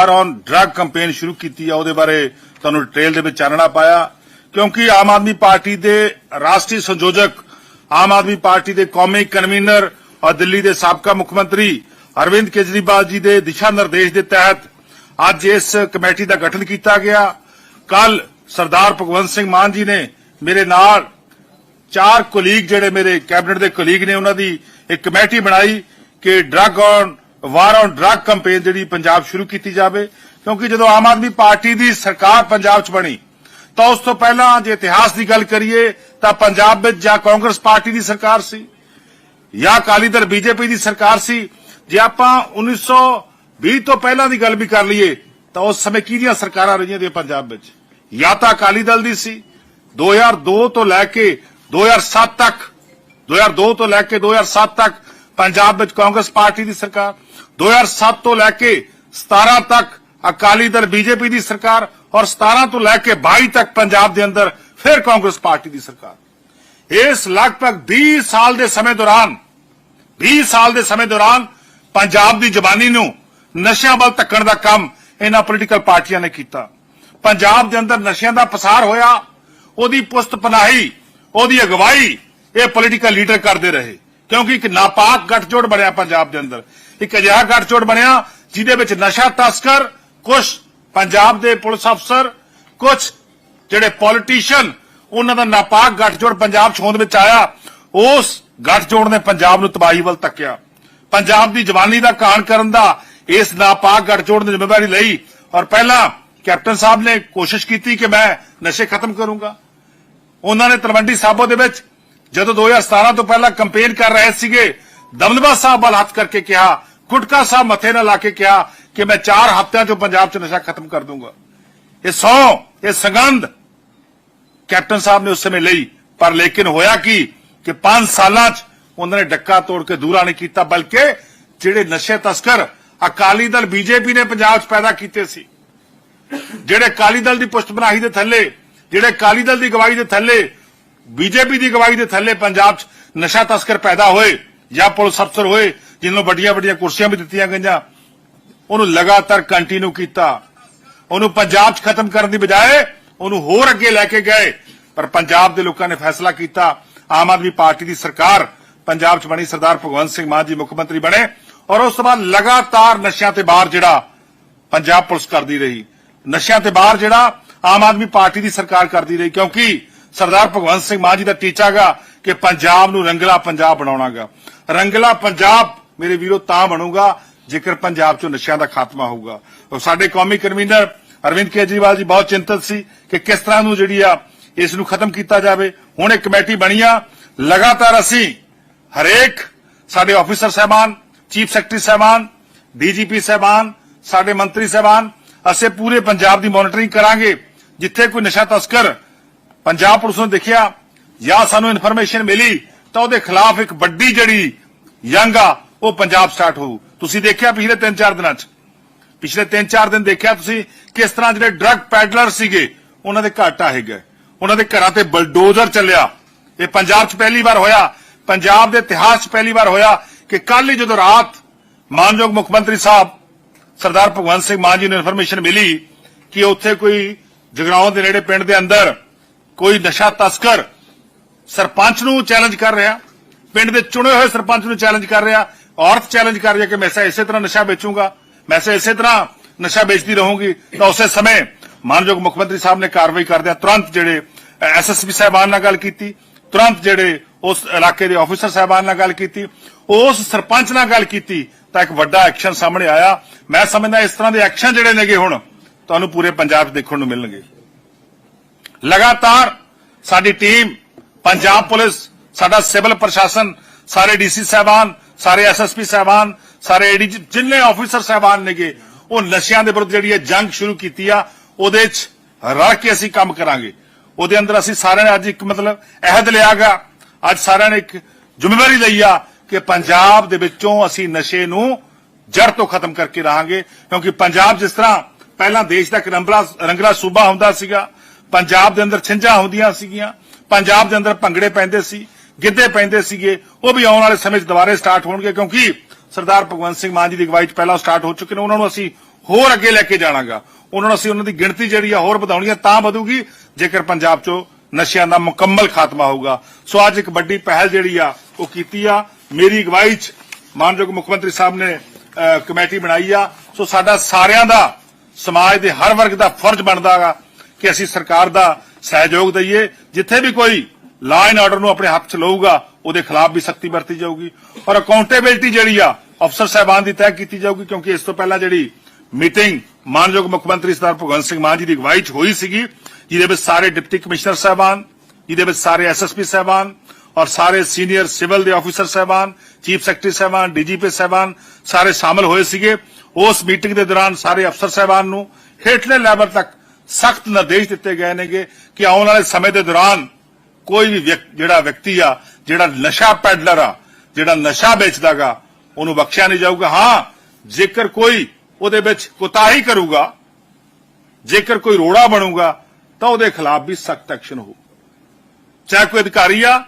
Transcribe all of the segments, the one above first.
War on drug campaign ਸ਼ੁਰੂ ਕੀਤੀ ਆ, ਉਹਦੇ ਬਾਰੇ ਤੁਹਾਨੂੰ ਡਿਟੇਲ ਦੇ ਵਿੱਚ ਚਾਨਣਾ ਪਾਇਆ। ਕਿਉਂਕਿ ਆਮ ਆਦਮੀ ਪਾਰਟੀ ਦੇ ਰਾਸ਼ਟਰੀ ਸੰਯੋਜਕ, ਆਮ ਆਦਮੀ ਪਾਰਟੀ ਦੇ ਕੌਮੀ ਕਨਵੀਨਰ ਔਰ ਦਿੱਲੀ ਦੇ ਸਾਬਕਾ ਮੁੱਖ ਮੰਤਰੀ ਅਰਵਿੰਦ ਕੇਜਰੀਵਾਲ ਜੀ ਦੇ ਦਿਸ਼ਾ ਨਿਰਦੇਸ਼ ਦੇ ਤਹਿਤ ਅੱਜ ਇਸ ਕਮੇਟੀ ਦਾ ਗਠਨ ਕੀਤਾ ਗਿਆ। ਕੱਲ ਸਰਦਾਰ ਭਗਵੰਤ ਸਿੰਘ ਮਾਨ ਜੀ ਨੇ ਮੇਰੇ ਨਾਲ ਚਾਰ ਕੋਲੀਗ ਜਿਹੜੇ ਮੇਰੇ ਕੈਬਨਿਟ ਦੇ ਕੋਲੀਗ ਨੇ, ਉਹਨਾਂ ਦੀ ਇੱਕ ਕਮੇਟੀ ਬਣਾਈ ਕਿ drug on war on drug campaign ਜਿਹੜੀ ਪੰਜਾਬ ਸ਼ੁਰੂ ਕੀਤੀ ਜਾਵੇ, ਕਿਉਂਕਿ ਜਦੋਂ ਆਮ ਆਦਮੀ ਪਾਰਟੀ ਦੀ ਸਰਕਾਰ ਪੰਜਾਬ 'ਚ ਬਣੀ, ਤਾਂ ਉਸ ਤੋਂ ਪਹਿਲਾਂ ਜੇ ਇਤਿਹਾਸ ਦੀ ਗੱਲ ਕਰੀਏ, ਤਾਂ ਪੰਜਾਬ ਵਿੱਚ ਜਾਂ ਕਾਂਗਰਸ ਪਾਰਟੀ ਦੀ ਸਰਕਾਰ ਸੀ, ਜਾਂ ਅਕਾਲੀ ਦਲ ਬੀਜੇਪੀ ਦੀ ਸਰਕਾਰ ਸੀ, ਜੇ ਆਪਾਂ 1920 ਤੋਂ ਪਹਿਲਾਂ ਦੀ ਗੱਲ ਵੀ ਕਰ ਲਈਏ, ਤਾਂ ਉਸ ਸਮੇਂ ਕਿਹਦੀਆਂ ਸਰਕਾਰਾਂ ਰਹੀਆਂ ਦੀਆਂ ਪੰਜਾਬ ਵਿੱਚ? ਜਾਂ ਤਾਂ ਅਕਾਲੀ ਦਲ ਦੀ ਸੀ 2002 ਤੋਂ ਲੈ ਕੇ 2007 ਤੱਕ 2002 ਤੋਂ ਲੈ ਕੇ 2007 ਤੱਕ ਪੰਜਾਬ ਵਿੱਚ ਕਾਂਗਰਸ ਪਾਰਟੀ ਦੀ ਸਰਕਾਰ 2007 ਤੋਂ ਲੈ ਕੇ 17 ਤੱਕ ਅਕਾਲੀ ਦਲ, ਬੀਜੇਪੀ ਦੀ ਸਰਕਾਰ ਔਰ 17 ਤੋਂ ਲੈ ਕੇ 22 ਤੱਕ ਪੰਜਾਬ ਦੇ ਅੰਦਰ ਫਿਰ ਕਾਂਗਰਸ ਪਾਰਟੀ ਦੀ ਸਰਕਾਰ। ਇਸ ਲਗਭਗ 20 ਸਾਲ ਦੇ ਸਮੇਂ ਦੌਰਾਨ 20 ਸਾਲ ਦੇ ਸਮੇਂ ਦੌਰਾਨ ਪੰਜਾਬ ਦੀ ਜ਼ਬਾਨੀ ਨੂੰ ਨਸ਼ਿਆਂ ਵੱਲ ਧੱਕਣ ਦਾ ਕੰਮ ਇਹਨਾਂ ਪੋਲੀਟੀਕਲ ਪਾਰਟੀਆਂ ਨੇ ਕੀਤਾ। ਪੰਜਾਬ ਦੇ ਅੰਦਰ ਨਸ਼ਿਆਂ ਦਾ ਪਸਾਰ ਹੋਇਆ, ਉਹਦੀ ਪੁਸਤ ਪਨਾਹੀ, ਉਹਦੀ ਅਗਵਾਈ ਇਹ ਪੋਲੀਟੀਕਲ ਲੀਡਰ ਕਰਦੇ ਰਹੇ। ਕਿਉਂਕਿ ਇੱਕ ਨਾਪਾਕ ਗੱਠਜੋੜ ਬਣਿਆ ਪੰਜਾਬ ਦੇ ਅੰਦਰ। ਇੱਕ ਅਜਿਹਾ ਗੱਠਜੋੜ ਬਣਿਆ ਜਿਹਦੇ ਵਿੱਚ ਨਸ਼ਾ ਤਸਕਰ ਕੁਝ ਪੰਜਾਬ ਦੇ ਪੁਲਿਸ ਅਫਸਰ ਕੁਝ ਜਿਹੜੇ ਪੋਲੀਟੀਸ਼ੀਅਨ ਉਹਨਾਂ ਦਾ ਨਾਪਾਕ ਗੱਠਜੋੜ ਪੰਜਾਬ 'ਚ ਹੋਂਦ ਵਿੱਚ ਆਇਆ। ਉਸ ਗੱਠਜੋੜ ਨੇ ਪੰਜਾਬ ਨੂੰ ਤਬਾਹੀ ਵੱਲ ਧੱਕਿਆ ਪੰਜਾਬ ਦੀ ਜਵਾਨੀ ਦਾ ਕਾਣ ਕਰਨ ਦਾ ਇਸ ਨਾਪਾਕ ਗੱਠਜੋੜ ਨੇ ਜ਼ਿੰਮੇਵਾਰੀ ਲਈ। ਔਰ ਪਹਿਲਾਂ ਕੈਪਟਨ ਸਾਹਿਬ ਨੇ ਕੋਸ਼ਿਸ਼ ਕੀਤੀ ਕਿ ਮੈਂ ਨਸ਼ੇ ਖਤਮ ਕਰੂੰਗਾ। ਉਹਨਾਂ ਨੇ ਤਲਵੰਡੀ ਸਾਬੋ ਦੇ ਵਿੱਚ ਜਦੋਂ 2017 ਤੋਂ ਪਹਿਲਾਂ ਕੰਪੇਨ ਕਰ ਰਹੇ ਸੀਗੇ, ਦਮਦਮਾ ਸਾਹਿਬ ਵੱਲ ਹੱਥ ਕਰਕੇ ਕਿਹਾ ਗੁਟਕਾ ਸਾਹਿਬ ਮੱਥੇ ਨਾਲ ਲਾ ਕੇ ਕਿਹਾ ਕਿ ਮੈਂ 4 ਹਫ਼ਤਿਆਂ 'ਚ ਪੰਜਾਬ 'ਚ ਨਸ਼ਾ ਖਤਮ ਕਰ ਦੂੰਗਾ। ਇਹ ਸੌ, ਇਹ ਸਗੰਧ ਕੈਪਟਨ ਸਾਹਿਬ ਨੇ ਉਸ ਸਮੇਂ ਲਈ, ਪਰ ਲੇਕਿਨ ਹੋਇਆ ਕੀ ਕਿ 5 ਸਾਲਾਂ 'ਚ ਉਹਨਾਂ ਨੇ ਡੱਕਾ ਤੋੜ ਕੇ ਦੂਰਾ ਨਹੀਂ ਕੀਤਾ, ਬਲਕਿ ਜਿਹੜੇ ਨਸ਼ੇ ਤਸਕਰ ਅਕਾਲੀ ਦਲ, ਬੀਜੇਪੀ ਨੇ ਪੰਜਾਬ 'ਚ ਪੈਦਾ ਕੀਤੇ ਸੀ, ਜਿਹੜੇ ਅਕਾਲੀ ਦਲ ਦੀ ਪੁਸ਼ਤ ਬਨਾਹੀ ਦੇ ਥੱਲੇ, ਜਿਹੜੇ ਅਕਾਲੀ ਦਲ ਦੀ ਗਵਾਹੀ ਦੇ ਥੱਲੇ ਬੀਜੇਪੀ ਦੀ ਗਵਾਹੀ ਦੇ ਥੱਲੇ ਪੰਜਾਬ 'ਚ ਨਸ਼ਾ ਤਸਕਰ ਪੈਦਾ ਹੋਏ ਜਾਂ ਪੁਲਿਸ ਅਫਸਰ ਹੋਏ, ਜਿਨ੍ਹਾਂ ਵੱਡੀਆਂ ਵੱਡੀਆਂ ਕੁਰਸੀਆਂ ਵੀ ਦਿੱਤੀਆਂ ਗਈਆਂ, ਉਹਨੂੰ ਲਗਾਤਾਰ ਕੰਟੀਨਿਊ ਕੀਤਾ। ਉਹਨੂੰ ਪੰਜਾਬ 'ਚ ਖਤਮ ਕਰਨ ਦੀ ਬਜਾਏ ਉਹਨੂੰ ਹੋਰ ਅੱਗੇ ਲੈ ਕੇ ਗਏ। ਪਰ ਪੰਜਾਬ ਦੇ ਲੋਕਾਂ ਨੇ ਫੈਸਲਾ ਕੀਤਾ, ਆਮ ਆਦਮੀ ਪਾਰਟੀ ਦੀ ਸਰਕਾਰ ਪੰਜਾਬ 'ਚ ਬਣੀ ਸਰਦਾਰ ਭਗਵੰਤ ਸਿੰਘ ਮਾਨ ਜੀ ਮੁੱਖ ਮੰਤਰੀ ਬਣੇ ਔਰ ਉਸ ਤੋਂ ਬਾਅਦ ਲਗਾਤਾਰ ਨਸ਼ਿਆਂ ਤੇ ਬਾਹਰ ਜਿਹੜਾ ਪੰਜਾਬ ਪੁਲਿਸ ਕਰਦੀ ਰਹੀ। ਨਸ਼ਿਆਂ ਤੇ ਬਾਹਰ ਜਿਹੜਾ ਆਮ ਆਦਮੀ ਪਾਰਟੀ ਦੀ ਸਰਕਾਰ ਕਰਦੀ ਰਹੀ ਕਿਉਂਕਿ ਸਰਦਾਰ ਭਗਵੰਤ ਸਿੰਘ ਮਾਨ ਜੀ ਦਾ ਟੀਚਾਗਾ ਕਿ ਪੰਜਾਬ ਨੂੰ ਰੰਗਲਾ ਪੰਜਾਬ ਬਣਾਉਣਾਗਾ। ਰੰਗਲਾ ਪੰਜਾਬ ਮੇਰੇ ਵੀਰੋ ਤਾਂ ਬਣੂਗਾ ਜੇਕਰ ਪੰਜਾਬ 'ਚੋਂ ਨਸ਼ਿਆਂ ਦਾ ਖਾਤਮਾ ਹੋਊਗਾ। ਔਰ ਸਾਡੇ ਕੌਮੀ ਕਨਵੀਨਰ ਅਰਵਿੰਦ ਕੇਜਰੀਵਾਲ ਜੀ ਬਹੁਤ ਚਿੰਤਤ ਸੀ ਕਿ ਕਿਸ ਤਰ੍ਹਾਂ ਨੂੰ ਜਿਹੜੀ ਆ ਇਸ ਨੂੰ ਖਤਮ ਕੀਤਾ ਜਾਵੇ। ਹੁਣ ਇੱਕ ਕਮੇਟੀ ਬਣੀ ਆ। ਲਗਾਤਾਰ ਅਸੀਂ ਹਰੇਕ ਸਾਡੇ ਆਫੀਸਰ ਸਹਿਬਾਨ, ਚੀਫ ਸੈਕਟਰੀ ਸਹਿਬਾਨ, ਡੀਜੀਪੀ ਸਹਿਬਾਨ, ਸਾਡੇ ਮੰਤਰੀ ਸਹਿਬਾਨ, ਅਸੀਂ ਪੂਰੇ ਪੰਜਾਬ ਦੀ ਮੋਨਿਟਰਿੰਗ ਕਰਾਂਗੇ। ਜਿੱਥੇ ਕੋਈ ਨਸ਼ਾ ਤਸਕਰ ਪੰਜਾਬ ਪੁਲਿਸ ਨੂੰ ਦੇਖਿਆ ਜਾਂ ਸਾਨੂੰ ਇਨਫੋਰਮੇਸ਼ਨ ਮਿਲੀ ਤਾਂ ਉਹਦੇ ਖਿਲਾਫ ਇੱਕ ਵੱਡੀ ਜਿਹੜੀ ਯੰਗ ਆ, ਉਹ ਪੰਜਾਬ ਸਟਾਰਟ ਹੋਊ। ਤੁਸੀਂ ਦੇਖਿਆ ਪਿਛਲੇ 3-4 ਦਿਨਾਂ 'ਚ? ਪਿਛਲੇ 3-4 ਦਿਨ ਦੇਖਿਆ ਤੁਸੀਂ ਕਿਸ ਤਰ੍ਹਾਂ ਜਿਹੜੇ ਡਰੱਗ ਪੈਡਲਰ ਸੀਗੇ, ਉਹਨਾਂ ਦੇ ਘਾਟਾ ਹੈਗੇ ਗਏ। ਉਹਨਾਂ ਦੇ ਘਰਾਂ ਤੇ ਬਲਡੋਜ਼ਰ ਚੱਲਿਆ। ਇਹ ਪੰਜਾਬ 'ਚ ਪਹਿਲੀ ਵਾਰ ਹੋਇਆ, ਪੰਜਾਬ ਦੇ ਇਤਿਹਾਸ 'ਚ ਪਹਿਲੀ ਵਾਰ ਹੋਇਆ ਕਿ ਕੱਲ ਹੀ ਜਦੋਂ ਰਾਤ ਮਾਨਯੋਗ ਮੁੱਖ ਮੰਤਰੀ ਸਾਹਿਬ ਸਰਦਾਰ ਭਗਵੰਤ ਸਿੰਘ ਮਾਨ ਜੀ ਨੂੰ ਇਨਫੋਰਮੇਸ਼ਨ ਮਿਲੀ ਕਿ ਉੱਥੇ ਕੋਈ ਜਗਰਾਉਂ ਦੇ ਨੇੜੇ ਪਿੰਡ ਦੇ ਅੰਦਰ ਕੋਈ ਨਸ਼ਾ ਤਸਕਰ ਸਰਪੰਚ ਨੂੰ ਚੈਲੰਜ ਕਰ ਰਿਹਾ, ਪਿੰਡ ਦੇ ਚੁਣੇ ਹੋਏ ਸਰਪੰਚ ਨੂੰ ਚੈਲੰਜ ਕਰ ਰਿਹਾ, ਔਰਤ ਚੈਲੰਜ ਕਰ ਰਹੀ ਹੈ ਕਿ ਮੈਂ ਇਸੇ ਤਰ੍ਹਾਂ ਨਸ਼ਾ ਵੇਚੂੰਗਾ, ਮੈਂ ਇਸੇ ਤਰ੍ਹਾਂ ਨਸ਼ਾ ਵੇਚਦੀ ਰਹੂੰਗੀ। ਤਾਂ ਉਸੇ ਸਮੇਂ ਮਾਨਯੋਗ ਮੁੱਖ ਮੰਤਰੀ ਸਾਹਿਬ ਨੇ ਕਾਰਵਾਈ ਕਰਦਿਆਂ ਤੁਰੰਤ ਜਿਹੜੇ ਐਸਐਸਪੀ ਸਾਹਿਬਾਨ ਨਾਲ ਗੱਲ ਕੀਤੀ, ਤੁਰੰਤ ਜਿਹੜੇ ਉਸ ਇਲਾਕੇ ਦੇ ਆਫੀਸਰ ਸਾਹਿਬਾਨ ਨਾਲ ਗੱਲ ਕੀਤੀ, ਉਸ ਸਰਪੰਚ ਨਾਲ ਗੱਲ ਕੀਤੀ, ਤਾਂ ਇੱਕ ਵੱਡਾ ਐਕਸ਼ਨ ਸਾਹਮਣੇ ਆਇਆ। ਮੈਂ ਸਮਝਦਾ ਇਸ ਤਰ੍ਹਾਂ ਦੇ ਐਕਸ਼ਨ ਜਿਹੜੇ ਨੇਗੇ ਹੁਣ, ਤੁਹਾਨੂੰ ਪੂਰੇ ਪੰਜਾਬ ਦੇਖਣ ਨੂੰ ਮਿਲਣਗੇ। ਲਗਾਤਾਰ ਸਾਡੀ ਟੀਮ, ਪੰਜਾਬ ਪੁਲਿਸ, ਸਾਡਾ ਸਿਵਲ ਪ੍ਰਸ਼ਾਸਨ, ਸਾਰੇ ਡੀਸੀ ਸਾਹਿਬਾਨ, ਸਾਰੇ ਐਸਐਸਪੀ ਸਾਹਿਬਾਨ, ਸਾਰੇ ਏਡੀ ਜਿੰਨੇ ਆਫੀਸਰ ਸਾਹਿਬਾਨ ਨੇਗੇ, ਉਹ ਨਸ਼ਿਆਂ ਦੇ ਵਿਰੁੱਧ ਜਿਹੜੀ ਇਹ ਜੰਗ ਸ਼ੁਰੂ ਕੀਤੀ ਆ, ਉਹਦੇ 'ਚ ਰਲ ਕੇ ਅਸੀਂ ਕੰਮ ਕਰਾਂਗੇ। ਉਹਦੇ ਅੰਦਰ ਅਸੀਂ ਸਾਰਿਆਂ ਨੇ ਅੱਜ ਇੱਕ ਮਤਲਬ ਅਹਿਦ ਲਿਆਗਾ ਅੱਜ ਸਾਰਿਆਂ ਨੇ ਇੱਕ ਜ਼ਿੰਮੇਵਾਰੀ ਲਈ ਆ ਕਿ ਪੰਜਾਬ ਦੇ ਵਿੱਚੋਂ ਅਸੀਂ ਨਸ਼ੇ ਨੂੰ ਜੜ ਤੋਂ ਖਤਮ ਕਰਕੇ ਰਹਾਂਗੇ, ਕਿਉਂਕਿ ਪੰਜਾਬ ਜਿਸ ਤਰ੍ਹਾਂ ਪਹਿਲਾਂ ਦੇਸ਼ ਦਾ ਇੱਕ ਰੰਗਲਾ ਸੂਬਾ ਹੁੰਦਾ ਸੀਗਾ ਪੰਜਾਬ ਦੇ ਅੰਦਰ ਛਿੰਝਾਂ ਹੁੰਦੀਆਂ ਸੀਗੀਆਂ, ਪੰਜਾਬ ਦੇ ਅੰਦਰ ਭੰਗੜੇ ਪੈਂਦੇ ਸੀ, ਗਿੱਧੇ ਪੈਂਦੇ ਸੀਗੇ, ਉਹ ਵੀ ਆਉਣ ਵਾਲੇ ਸਮੇਂ 'ਚ ਦੁਬਾਰੇ ਸਟਾਰਟ ਹੋਣਗੇ, ਕਿਉਂਕਿ ਸਰਦਾਰ ਭਗਵੰਤ ਸਿੰਘ ਮਾਨ ਜੀ ਦੀ ਅਗਵਾਈ 'ਚ ਪਹਿਲਾਂ ਸਟਾਰਟ ਹੋ ਚੁੱਕੇ ਨੇ, ਉਹਨਾਂ ਨੂੰ ਅਸੀਂ ਹੋਰ ਅੱਗੇ ਲੈ ਕੇ ਜਾਣਾਗਾ। ਉਹਨਾਂ ਨੂੰ ਅਸੀਂ ਉਹਨਾਂ ਦੀ ਗਿਣਤੀ ਜਿਹੜੀ ਆ ਹੋਰ ਵਧਾਉਣੀ ਆ, ਤਾਂ ਵਧੂਗੀ, ਜੇਕਰ ਪੰਜਾਬ 'ਚੋਂ ਨਸ਼ਿਆਂ ਦਾ ਮੁਕੰਮਲ ਖਾਤਮਾ ਹੋਊਗਾ। ਸੋ ਅੱਜ ਇੱਕ ਵੱਡੀ ਪਹਿਲ ਜਿਹੜੀ ਆ, ਉਹ ਕੀਤੀ ਆ। ਮੇਰੀ ਅਗਵਾਈ 'ਚ ਮਾਨਯੋਗ ਮੁੱਖ ਮੰਤਰੀ ਸਾਹਿਬ ਨੇ ਕਮੇਟੀ ਬਣਾਈ ਆ। ਸੋ ਸਾਡਾ ਸਾਰਿਆਂ ਦਾ, ਸਮਾਜ ਦੇ ਹਰ ਵਰਗ ਦਾ ਫਰਜ਼ ਬਣਦਾਗਾ ਕਿ ਅਸੀਂ ਸਰਕਾਰ ਦਾ ਸਹਿਯੋਗ ਦਈਏ, ਜਿੱਥੇ ਵੀ ਕੋਈ ਲਾ ਐਂਡ ਆਰਡਰ ਨੂੰ ਆਪਣੇ ਹੱਥ 'ਚ ਲਊਗਾ, ਉਹਦੇ ਖਿਲਾਫ ਵੀ ਸਖਤੀ ਵਰਤੀ ਜਾਊਗੀ। ਔਰ ਅਕਾਊਂਟੇਬਿਲਟੀ ਜਿਹੜੀ ਆ, ਅਫਸਰ ਸਾਹਿਬਾਨ ਦੀ ਤੈਅ ਕੀਤੀ ਜਾਊਗੀ, ਕਿਉਂਕਿ ਇਸ ਤੋਂ ਪਹਿਲਾਂ ਜਿਹੜੀ ਮੀਟਿੰਗ ਮਾਨਯੋਗ ਮੁੱਖ ਮੰਤਰੀ ਸਰਦਾਰ ਭਗਵੰਤ ਸਿੰਘ ਮਾਨ ਜੀ ਦੀ ਅਗਵਾਈ 'ਚ ਹੋਈ ਸੀਗੀ, ਜਿਹਦੇ ਵਿੱਚ ਸਾਰੇ ਡਿਪਟੀ ਕਮਿਸ਼ਨਰ ਸਾਹਿਬਾਨ, ਜਿਹਦੇ ਵਿੱਚ ਸਾਰੇ ਐਸਐਸਪੀ ਸਾਹਿਬਾਨ ਔਰ ਸਾਰੇ ਸੀਨੀਅਰ ਸਿਵਲ ਦੇ ਆਫੀਸਰ ਸਾਹਿਬਾਨ, ਚੀਫ ਸੈਕਟਰੀ ਸਾਹਿਬਾਨ, ਡੀਜੀਪੀ ਸਾਹਿਬਾਨ ਸਾਰੇ ਸ਼ਾਮਲ ਹੋਏ ਸੀਗੇ। ਉਸ ਮੀਟਿੰਗ ਦੇ ਦੌਰਾਨ ਸਾਰੇ ਅਫਸਰ ਸਾਹਿਬਾਨ ਨੂੰ ਹੇਠਲੇ ਲੈਵਲ ਤੱਕ ਸਖਤ ਨਿਰਦੇਸ਼ ਦਿੱਤੇ ਗਏ ਨੇਗੇ ਕਿ ਆਉਣ ਵਾਲੇ ਸਮੇਂ ਦੇ ਦੌਰਾਨ ਕੋਈ ਵੀ ਜਿਹੜਾ ਵਿਅਕਤੀ ਆ, ਜਿਹੜਾ ਨਸ਼ਾ ਪੈਡਲਰ ਆ, ਜਿਹੜਾ ਨਸ਼ਾ ਵੇਚਦਾਗਾ ਉਹਨੂੰ ਬਖਸ਼ਿਆ ਨਹੀਂ ਜਾਊਗਾ। ਹਾਂ, ਜੇਕਰ ਕੋਈ ਉਹਦੇ ਵਿੱਚ ਕੁਤਾਹੀ ਕਰੂਗਾ, ਜੇਕਰ ਕੋਈ ਰੋੜਾ ਬਣੂਗਾ, ਤਾਂ ਉਹਦੇ ਖਿਲਾਫ ਵੀ ਸਖਤ ਐਕਸ਼ਨ ਹੋਊ। ਚਾਹੇ ਕੋਈ ਅਧਿਕਾਰੀ ਆ,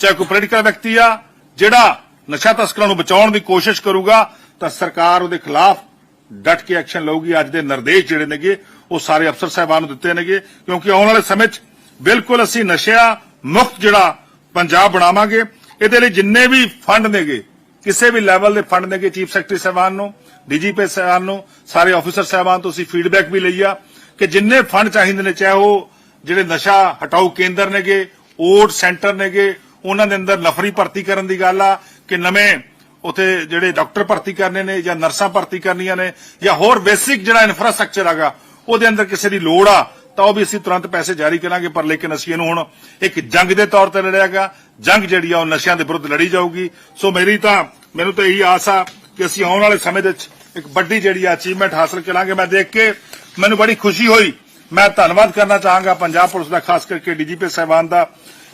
ਚਾਹੇ ਕੋਈ ਪੋਲੀਟੀਕਲ ਵਿਅਕਤੀ ਆ, ਜਿਹੜਾ ਨਸ਼ਾ ਤਸਕਰਾਂ ਨੂੰ ਬਚਾਉਣ ਦੀ ਕੋਸ਼ਿਸ਼ ਕਰੂਗਾ, ਤਾਂ ਸਰਕਾਰ ਉਹਦੇ ਖਿਲਾਫ ਡਟ ਕੇ ਐਕਸ਼ਨ ਲਊਗੀ। ਅੱਜ ਦੇ ਨਿਰਦੇਸ਼ ਜਿਹੜੇ ਨੇਗੇ ਉਹ ਸਾਰੇ ਅਫਸਰ ਸਾਹਿਬਾਨ ਨੂੰ ਦਿੱਤੇ ਨੇਗੇ, ਕਿਉਂਕਿ ਆਉਣ ਵਾਲੇ ਸਮੇਂ 'ਚ ਬਿਲਕੁਲ ਅਸੀਂ ਨਸ਼ਿਆਂ ਮੁਕਤ ਜਿਹੜਾ ਪੰਜਾਬ ਬਣਾਵਾਂਗੇ, ਇਹਦੇ ਲਈ ਜਿੰਨੇ ਵੀ ਫੰਡ ਨੇਗੇ, ਕਿਸੇ ਵੀ ਲੈਵਲ ਦੇ ਫੰਡ ਨੇਗੇ ਚੀਫ ਸੈਕਟਰੀ ਸਾਹਿਬਾਨ ਨੂੰ ਡੀਜੀਪੀ ਸਾਹਿਬਾਨ ਨੂੰ, ਸਾਰੇ ਆਫੀਸਰ ਸਾਹਿਬਾਨ ਤੋਂ ਅਸੀਂ ਫੀਡਬੈਕ ਵੀ ਲਈ ਆ ਕਿ ਜਿੰਨੇ ਫੰਡ ਚਾਹੀਦੇ ਨੇ, ਚਾਹੇ ਉਹ ਜਿਹੜੇ ਨਸ਼ਾ ਹਟਾਓ ਕੇਂਦਰ ਨੇਗੇ, ਓਟ ਸੈਂਟਰ ਨੇਗੇ, ਉਹਨਾਂ ਦੇ ਅੰਦਰ ਨਫਰੀ ਭਰਤੀ ਕਰਨ ਦੀ ਗੱਲ ਆ ਕਿ ਨਵੇਂ ਉਥੇ ਜਿਹੜੇ ਡਾਕਟਰ ਭਰਤੀ ਕਰਨੇ ਨੇ ਜਾਂ ਨਰਸਾਂ ਭਰਤੀ ਕਰਨੀਆਂ ਨੇ ਜਾਂ ਹੋਰ ਬੇਸਿਕ ਜਿਹੜਾ ਇਨਫਰਾਸਟ੍ਰਕਚਰ ਹੈਗਾ ਉਹਦੇ ਅੰਦਰ ਕਿਸੇ ਦੀ ਲੋੜ ਆ, ਤਾਂ ਉਹ ਵੀ ਅਸੀਂ ਤੁਰੰਤ ਪੈਸੇ ਜਾਰੀ ਕਰਾਂਗੇ, ਪਰ ਲੇਕਿਨ ਅਸੀਂ ਇਹਨੂੰ ਹੁਣ ਇੱਕ ਜੰਗ ਦੇ ਤੌਰ ਤੇ ਲੜਿਆ ਗਿਆ। ਜੰਗ ਜਿਹੜੀ ਆ, ਉਹ ਨਸ਼ਿਆਂ ਦੇ ਵਿਰੁੱਧ ਲੜੀ ਜਾਊਗੀ। ਸੋ ਮੇਰੀ ਤਾਂ, ਮੈਨੂੰ ਤਾਂ ਇਹੀ ਆਸ ਆ ਕਿ ਅਸੀਂ ਆਉਣ ਵਾਲੇ ਸਮੇਂ ਦੇ ਵਿੱਚ ਇੱਕ ਵੱਡੀ ਜਿਹੜੀ ਅਚੀਵਮੈਂਟ ਹਾਸਲ ਕਰਾਂਗੇ। ਮੈਂ ਦੇਖ ਕੇ ਮੈਨੂੰ ਬੜੀ ਖੁਸ਼ੀ ਹੋਈ। ਮੈਂ ਧੰਨਵਾਦ ਕਰਨਾ ਚਾਹਾਂਗਾ ਪੰਜਾਬ ਪੁਲਿਸ ਦਾ, ਖਾਸ ਕਰਕੇ ਡੀਜੀਪੀ ਸਾਹਿਬਾਨ ਦਾ,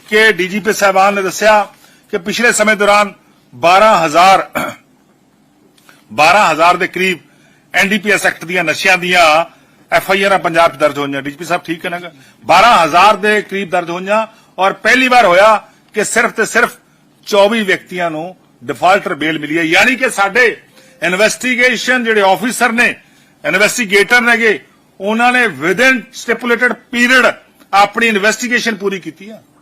ਕਿ ਡੀਜੀਪੀ ਸਾਹਿਬਾਨ ਨੇ ਦੱਸਿਆ ਕਿ ਪਿਛਲੇ ਸਮੇਂ ਦੌਰਾਨ 12000 12000 ਦੇ ਕਰੀਬ ਐਨਡੀਪੀਐਸ ਐਕਟ ਦੀਆਂ ਨਸ਼ਿਆਂ ਦੀਆਂ ਐਫ ਆਈ ਆਰਾਂ ਪੰਜਾਬ 'ਚ ਦਰਜ ਹੋਈਆਂ, ਡੀਜੀਪੀ ਸਾਹਿਬ ਠੀਕ ਹੈ ਨਾ? 12000 ਦੇ ਕਰੀਬ ਦਰਜ ਹੋਈਆਂ ਔਰ ਪਹਿਲੀ ਵਾਰ ਹੋਇਆ ਕਿ ਸਿਰਫ ਤੇ ਸਿਰਫ 24 ਵਿਅਕਤੀਆਂ ਨੂੰ ਡਿਫਾਲਟਰ ਬੇਲ ਮਿਲੀ ਹੈ। ਯਾਨੀ ਕਿ ਸਾਡੇ ਇਨਵੈਸਟੀਗੇਸ਼ਨ ਜਿਹੜੇ ਆਫੀਸਰ ਨੇ, ਇਨਵੈਸਟੀਗੇਟਰ ਨੇਗੇ, ਉਹਨਾਂ ਨੇ ਵਿਦਿਨ ਸਟਿਪੂਲੇਟਡ ਪੀਰੀਅਡ ਆਪਣੀ ਇਨਵੈਸਟੀਗੇਸ਼ਨ ਪੂਰੀ ਕੀਤੀ ਹੈ